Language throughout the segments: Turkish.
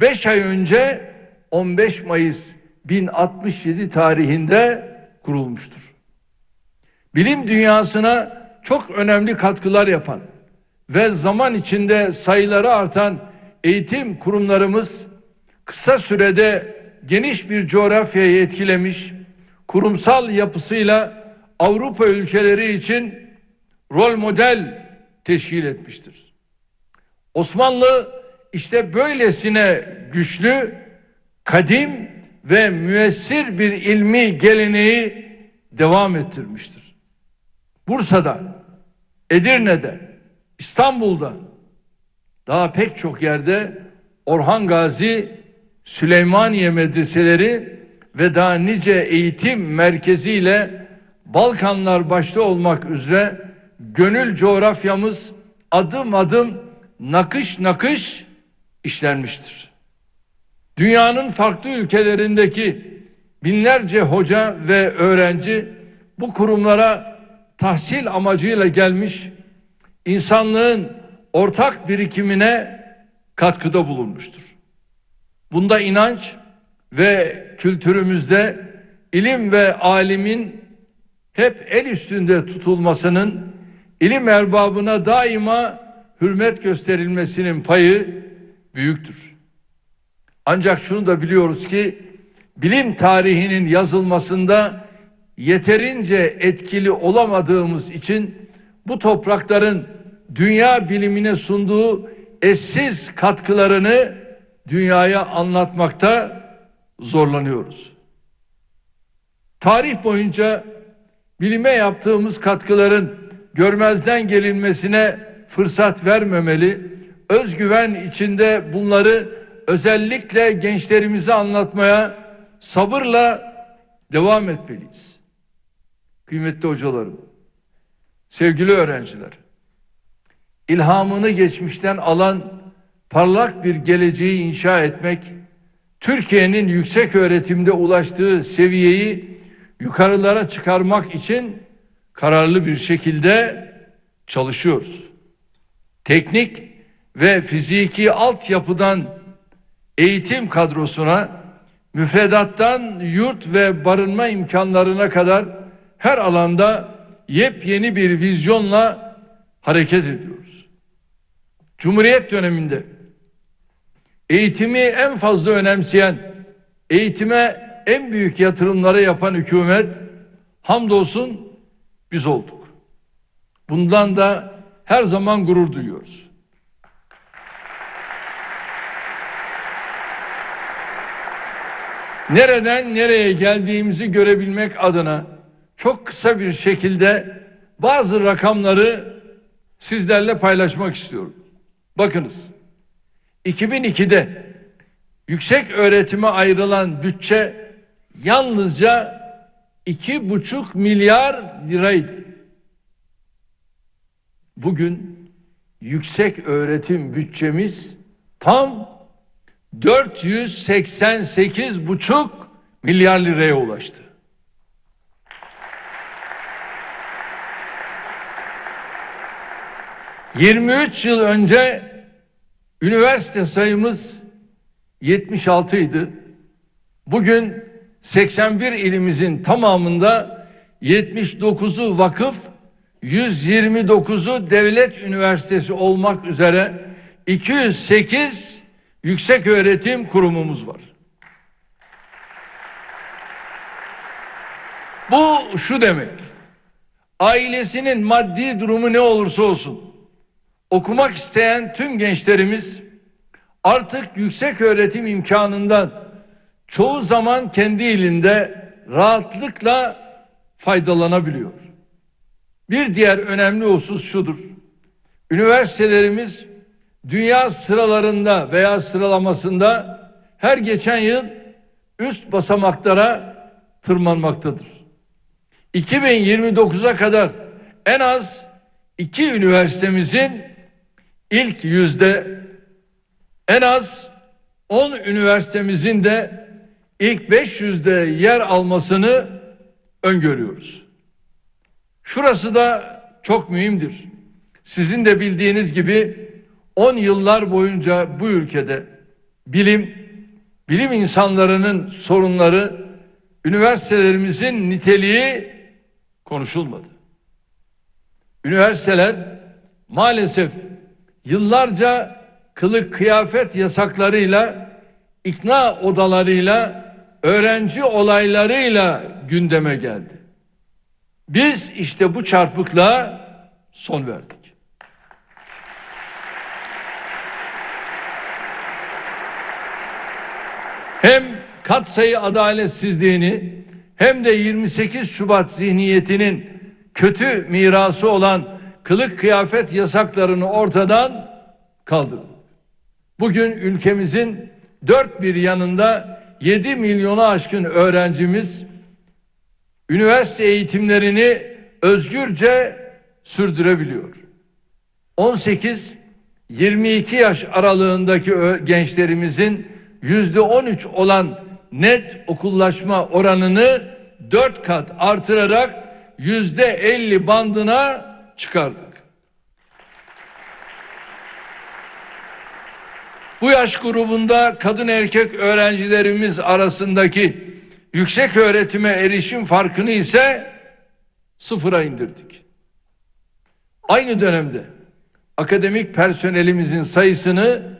5 ay önce 15 Mayıs 1067 tarihinde kurulmuştur. Bilim dünyasına çok önemli katkılar yapan ve zaman içinde sayıları artan eğitim kurumlarımız kısa sürede geniş bir coğrafyayı etkilemiş, kurumsal yapısıyla Avrupa ülkeleri için rol model teşkil etmiştir. Osmanlı işte böylesine güçlü, kadim ve müessir bir ilmi geleneği devam ettirmiştir. Bursa'da, Edirne'de, İstanbul'da, daha pek çok yerde Orhan Gazi, Süleymaniye medreseleri ve daha nice eğitim merkeziyle Balkanlar başta olmak üzere gönül coğrafyamız adım adım nakış nakış işlenmiştir. Dünyanın farklı ülkelerindeki binlerce hoca ve öğrenci bu kurumlara tahsil amacıyla gelmiş, insanlığın ortak birikimine katkıda bulunmuştur. Bunda inanç ve kültürümüzde ilim ve alimin hep el üstünde tutulmasının, ilim erbabına daima hürmet gösterilmesinin payı büyüktür. Ancak şunu da biliyoruz ki bilim tarihinin yazılmasında yeterince etkili olamadığımız için bu toprakların dünya bilimine sunduğu eşsiz katkılarını dünyaya anlatmakta zorlanıyoruz. Tarih boyunca bilime yaptığımız katkıların görmezden gelinmesine fırsat vermemeli, özgüven içinde bunları özellikle gençlerimize anlatmaya sabırla devam etmeliyiz. Kıymetli hocalarım, sevgili öğrenciler, ilhamını geçmişten alan parlak bir geleceği inşa etmek, Türkiye'nin yüksek öğretimde ulaştığı seviyeyi yukarılara çıkarmak için kararlı bir şekilde çalışıyoruz. Teknik ve fiziki altyapıdan eğitim kadrosuna, müfredattan yurt ve barınma imkanlarına kadar her alanda yepyeni bir vizyonla hareket ediyoruz. Cumhuriyet döneminde eğitimi en fazla önemseyen, eğitime en büyük yatırımları yapan hükümet hamdolsun biz olduk. Bundan da her zaman gurur duyuyoruz. Nereden nereye geldiğimizi görebilmek adına çok kısa bir şekilde bazı rakamları sizlerle paylaşmak istiyorum. Bakınız. 2002'de yüksek öğretime ayrılan bütçe yalnızca iki buçuk milyar liraydı. Bugün yüksek öğretim bütçemiz tam 488 buçuk milyar liraya ulaştı. ...23 yıl önce... ...üniversite sayımız... ...76 idi. Bugün... ...81 ilimizin tamamında... ...79'u vakıf... ...129'u devlet üniversitesi olmak üzere... ...208 yüksek öğretim kurumumuz var. Bu şu demek. Ailesinin maddi durumu ne olursa olsun okumak isteyen tüm gençlerimiz artık yüksek öğretim imkanından çoğu zaman kendi ilinde rahatlıkla faydalanabiliyor. Bir diğer önemli husus şudur. Üniversitelerimiz dünya sıralarında veya sıralamasında her geçen yıl üst basamaklara tırmanmaktadır. 2029'a kadar en az iki üniversitemizin ilk yüzde en az 10 üniversitemizin de ilk 500'de yer almasını öngörüyoruz. Şurası da çok mühimdir. Sizin de bildiğiniz gibi 10 yıllar boyunca bu ülkede bilim, bilim insanlarının sorunları, üniversitelerimizin niteliği konuşulmadı. Üniversiteler maalesef yıllarca kılık kıyafet yasaklarıyla, ikna odalarıyla, öğrenci olaylarıyla gündeme geldi. Biz işte bu çarpıklığa son verdik. Hem katsayı adaletsizliğini hem de 28 Şubat zihniyetinin kötü mirası olan kılık kıyafet yasaklarını ortadan kaldırdık. Bugün ülkemizin dört bir yanında 7 milyonu aşkın öğrencimiz üniversite eğitimlerini özgürce sürdürebiliyor. 18-22 yaş aralığındaki gençlerimizin yüzde 13 olan net okullaşma oranını 4 kat artırarak yüzde 50 bandına çıkardık. Bu yaş grubunda kadın erkek öğrencilerimiz arasındaki yüksek öğretime erişim farkını ise sıfıra indirdik. Aynı dönemde akademik personelimizin sayısını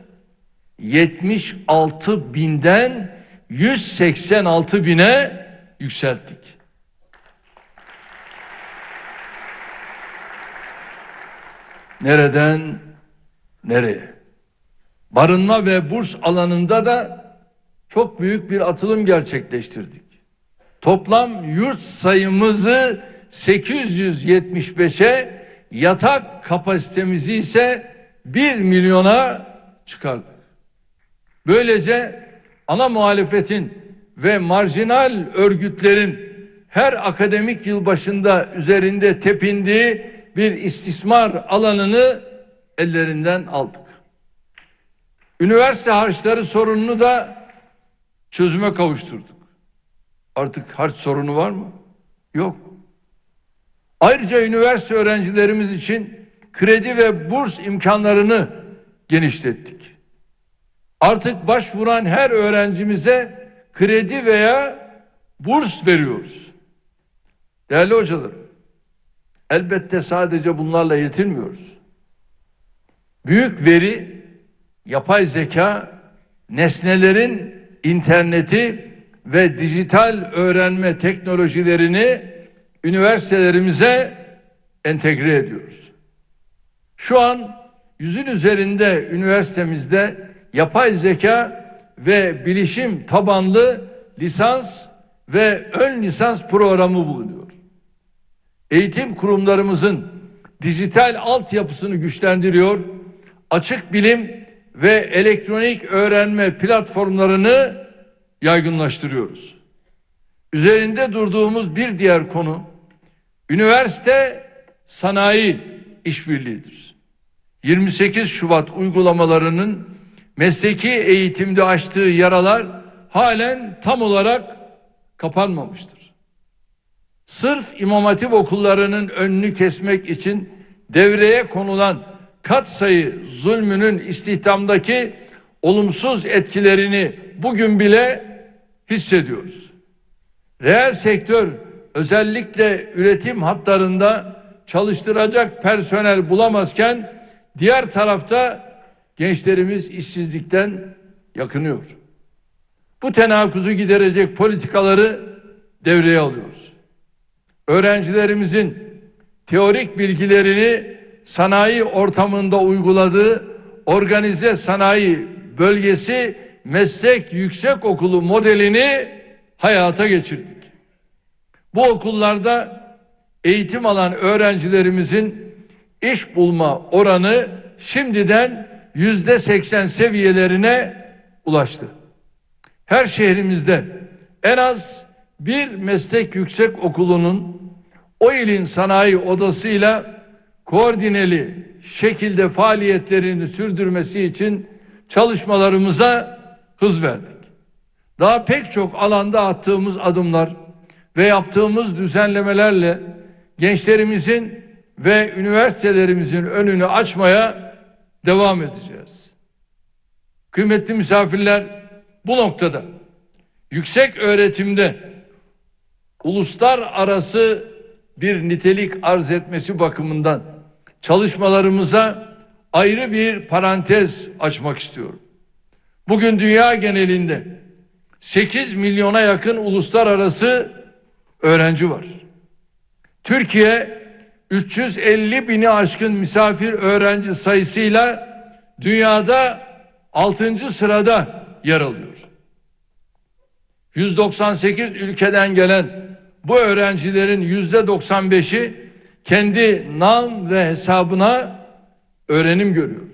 76 binden 186 bine yükselttik. Nereden nereye? Barınma ve burs alanında da çok büyük bir atılım gerçekleştirdik. Toplam yurt sayımızı 875'e, yatak kapasitemizi ise 1 milyona çıkardık. Böylece ana muhalefetin ve marjinal örgütlerin her akademik yıl başında üzerinde tepindiği bir istismar alanını ellerinden aldık. Üniversite harçları sorununu da çözüme kavuşturduk. Artık harç sorunu var mı? Yok. Ayrıca üniversite öğrencilerimiz için kredi ve burs imkanlarını genişlettik. Artık başvuran her öğrencimize kredi veya burs veriyoruz. Değerli hocalarım, elbette sadece bunlarla yetinmiyoruz. Büyük veri, yapay zeka, nesnelerin interneti ve dijital öğrenme teknolojilerini üniversitelerimize entegre ediyoruz. Şu an yüzün üzerinde üniversitemizde yapay zeka ve bilişim tabanlı lisans ve ön lisans programı bulunuyor. Eğitim kurumlarımızın dijital altyapısını güçlendiriyor, açık bilim ve elektronik öğrenme platformlarını yaygınlaştırıyoruz. Üzerinde durduğumuz bir diğer konu üniversite sanayi işbirliğidir. 28 Şubat uygulamalarının mesleki eğitimde açtığı yaralar halen tam olarak kapanmamıştır. Sırf İmam Hatip okullarının önünü kesmek için devreye konulan kat sayı zulmünün istihdamdaki olumsuz etkilerini bugün bile hissediyoruz. Reel sektör özellikle üretim hatlarında çalıştıracak personel bulamazken diğer tarafta gençlerimiz işsizlikten yakınıyor. Bu tenakuzu giderecek politikaları devreye alıyoruz. Öğrencilerimizin teorik bilgilerini sanayi ortamında uyguladığı organize sanayi bölgesi meslek yüksek okulu modelini hayata geçirdik. Bu okullarda eğitim alan öğrencilerimizin iş bulma oranı şimdiden yüzde seksen seviyelerine ulaştı. Her şehrimizde en az bir meslek yüksek okulunun o ilin sanayi odasıyla koordineli şekilde faaliyetlerini sürdürmesi için çalışmalarımıza hız verdik. Daha pek çok alanda attığımız adımlar ve yaptığımız düzenlemelerle gençlerimizin ve üniversitelerimizin önünü açmaya devam edeceğiz. Kıymetli misafirler bu noktada yüksek öğretimde uluslararası bir nitelik arz etmesi bakımından çalışmalarımıza ayrı bir parantez açmak istiyorum. Bugün dünya genelinde 8 milyona yakın uluslararası öğrenci var. Türkiye 350 bini aşkın misafir öğrenci sayısıyla dünyada 6. sırada yer alıyor. 198 ülkeden gelen bu öğrencilerin yüzde 95'i kendi nam ve hesabına öğrenim görüyor.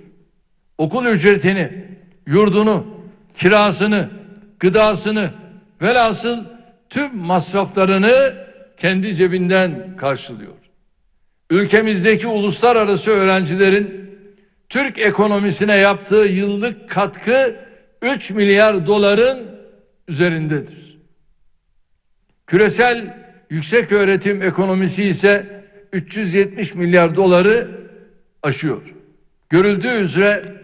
Okul ücretini, yurdunu, kirasını, gıdasını velhasıl tüm masraflarını kendi cebinden karşılıyor. Ülkemizdeki uluslararası öğrencilerin Türk ekonomisine yaptığı yıllık katkı 3 milyar doların üzerindedir. Küresel yüksek öğretim ekonomisi ise 370 milyar doları aşıyor. Görüldüğü üzere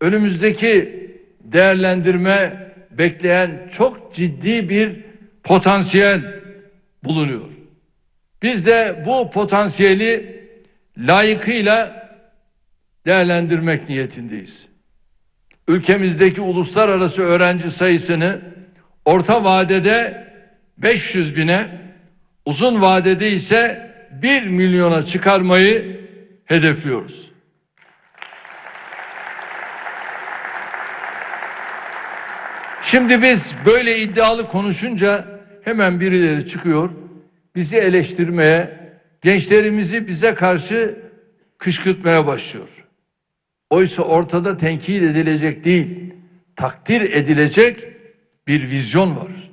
önümüzdeki değerlendirme bekleyen çok ciddi bir potansiyel bulunuyor. Biz de bu potansiyeli layıkıyla değerlendirmek niyetindeyiz. Ülkemizdeki uluslararası öğrenci sayısını orta vadede 500 bine, uzun vadede ise 1 milyona çıkarmayı hedefliyoruz. Şimdi biz böyle iddialı konuşunca hemen birileri çıkıyor, bizi eleştirmeye, gençlerimizi bize karşı kışkırtmaya başlıyor. Oysa ortada tenkit edilecek değil, takdir edilecek bir vizyon var.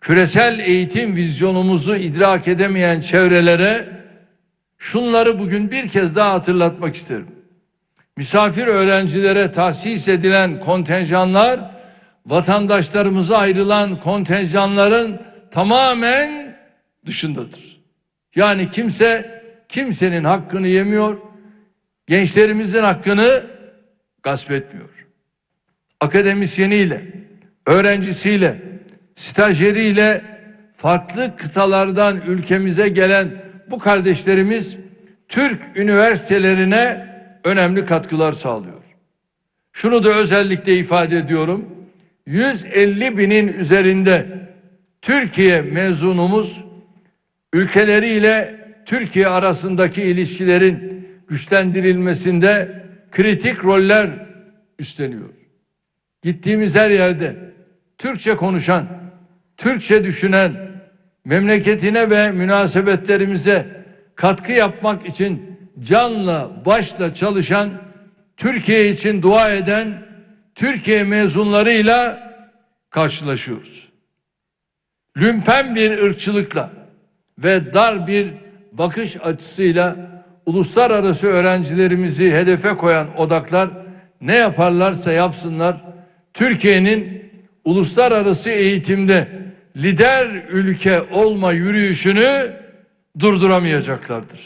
Küresel eğitim vizyonumuzu idrak edemeyen çevrelere şunları bugün bir kez daha hatırlatmak isterim. Misafir öğrencilere tahsis edilen kontenjanlar vatandaşlarımıza ayrılan kontenjanların tamamen dışındadır. Yani kimse kimsenin hakkını yemiyor, gençlerimizin hakkını gasp etmiyor. Akademisyeniyle, öğrencisiyle, stajyeriyle farklı kıtalardan ülkemize gelen bu kardeşlerimiz Türk üniversitelerine önemli katkılar sağlıyor. Şunu da özellikle ifade ediyorum. 150 binin üzerinde Türkiye mezunumuz ülkeleriyle Türkiye arasındaki ilişkilerin güçlendirilmesinde kritik roller üstleniyor. Gittiğimiz her yerde Türkçe konuşan, Türkçe düşünen, memleketine ve münasebetlerimize katkı yapmak için canla başla çalışan, Türkiye için dua eden Türkiye mezunlarıyla karşılaşıyoruz. Lümpen bir ırkçılıkla ve dar bir bakış açısıyla uluslararası öğrencilerimizi hedefe koyan odaklar ne yaparlarsa yapsınlar Türkiye'nin uluslararası eğitimde lider ülke olma yürüyüşünü durduramayacaklardır.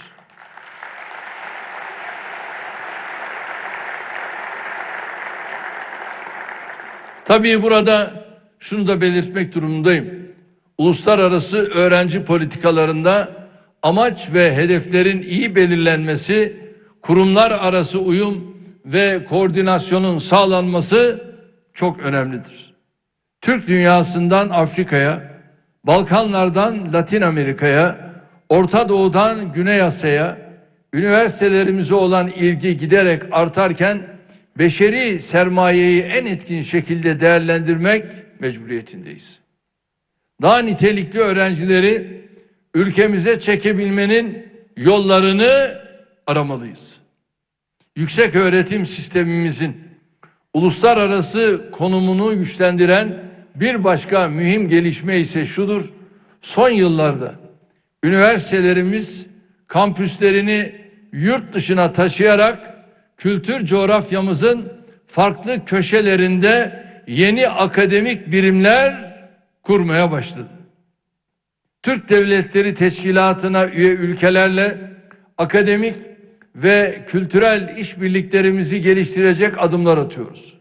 Tabii burada şunu da belirtmek durumundayım. Uluslararası öğrenci politikalarında amaç ve hedeflerin iyi belirlenmesi, kurumlar arası uyum ve koordinasyonun sağlanması çok önemlidir. Türk dünyasından Afrika'ya, Balkanlardan Latin Amerika'ya, Orta Doğu'dan Güney Asya'ya üniversitelerimize olan ilgi giderek artarken beşeri sermayeyi en etkin şekilde değerlendirmek mecburiyetindeyiz. Daha nitelikli öğrencileri ülkemize çekebilmenin yollarını aramalıyız. Yüksek öğretim sistemimizin uluslararası konumunu güçlendiren bir başka mühim gelişme ise şudur. Son yıllarda üniversitelerimiz kampüslerini yurt dışına taşıyarak kültür coğrafyamızın farklı köşelerinde yeni akademik birimler kurmaya başladı. Türk Devletleri Teşkilatı'na üye ülkelerle akademik ve kültürel işbirliklerimizi geliştirecek adımlar atıyoruz.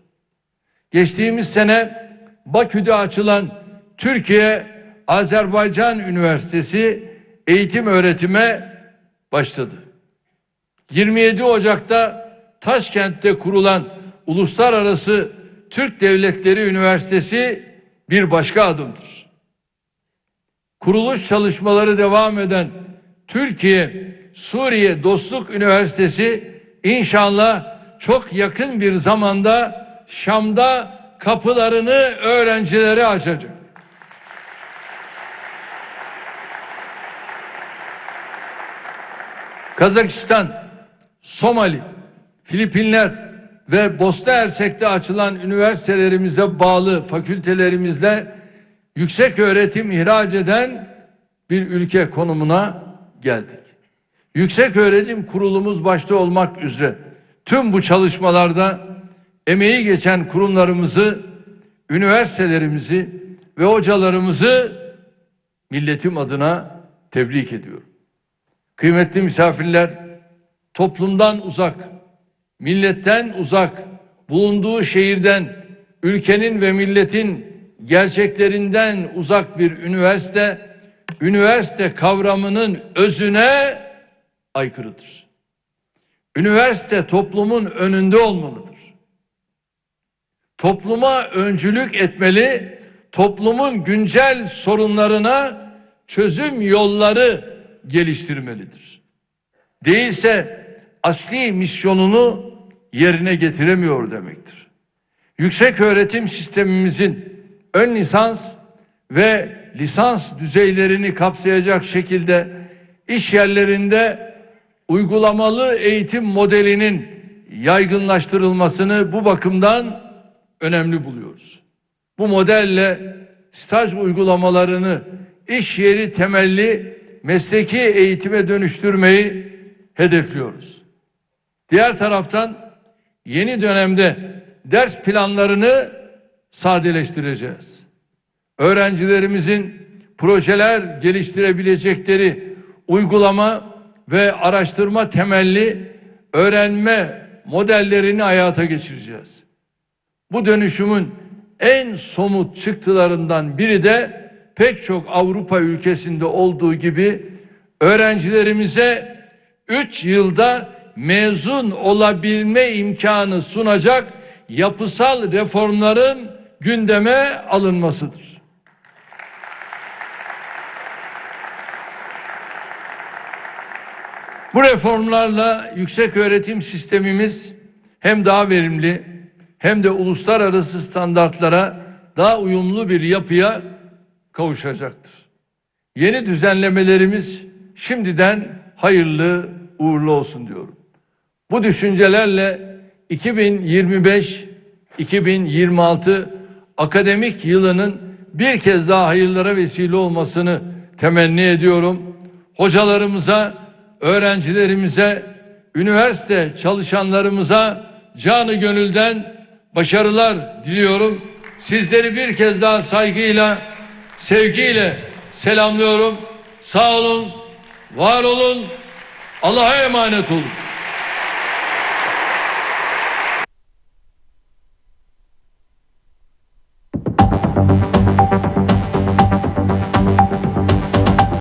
Geçtiğimiz sene Bakü'de açılan Türkiye Azerbaycan Üniversitesi eğitim öğretime başladı. 27 Ocak'ta Taşkent'te kurulan Uluslararası Türk Devletleri Üniversitesi bir başka adımdır. Kuruluş çalışmaları devam eden Türkiye Suriye Dostluk Üniversitesi inşallah çok yakın bir zamanda Şam'da kapılarını öğrencilere açacak. Kazakistan, Somali, Filipinler ve Bosna Hersek'te açılan üniversitelerimize bağlı fakültelerimizle yüksek öğretim ihraç eden bir ülke konumuna geldik. Yüksek öğretim kurulumuz başta olmak üzere tüm bu çalışmalarda emeği geçen kurumlarımızı, üniversitelerimizi ve hocalarımızı milletim adına tebrik ediyorum. Kıymetli misafirler, toplumdan uzak, milletten uzak, bulunduğu şehirden, ülkenin ve milletin gerçeklerinden uzak bir üniversite, üniversite kavramının özüne aykırıdır. Üniversite toplumun önünde olmalıdır. Topluma öncülük etmeli, toplumun güncel sorunlarına çözüm yolları geliştirmelidir. Değilse asli misyonunu yerine getiremiyor demektir. Yüksek öğretim sistemimizin ön lisans ve lisans düzeylerini kapsayacak şekilde iş yerlerinde uygulamalı eğitim modelinin yaygınlaştırılmasını bu bakımdan önemli buluyoruz. Bu modelle staj uygulamalarını iş yeri temelli mesleki eğitime dönüştürmeyi hedefliyoruz. Diğer taraftan yeni dönemde ders planlarını sadeleştireceğiz. Öğrencilerimizin projeler geliştirebilecekleri uygulama ve araştırma temelli öğrenme modellerini hayata geçireceğiz. Bu dönüşümün en somut çıktılarından biri de pek çok Avrupa ülkesinde olduğu gibi öğrencilerimize 3 yılda mezun olabilme imkanı sunacak yapısal reformların gündeme alınmasıdır. Bu reformlarla yüksek öğretim sistemimiz hem daha verimli hem de uluslararası standartlara daha uyumlu bir yapıya kavuşacaktır. Yeni düzenlemelerimiz şimdiden hayırlı uğurlu olsun diyorum. Bu düşüncelerle 2025-2026 akademik yılının bir kez daha hayırlara vesile olmasını temenni ediyorum. Hocalarımıza, öğrencilerimize, üniversite çalışanlarımıza canı gönülden başarılar diliyorum. Sizleri bir kez daha saygıyla, sevgiyle selamlıyorum. Sağ olun, var olun, Allah'a emanet olun.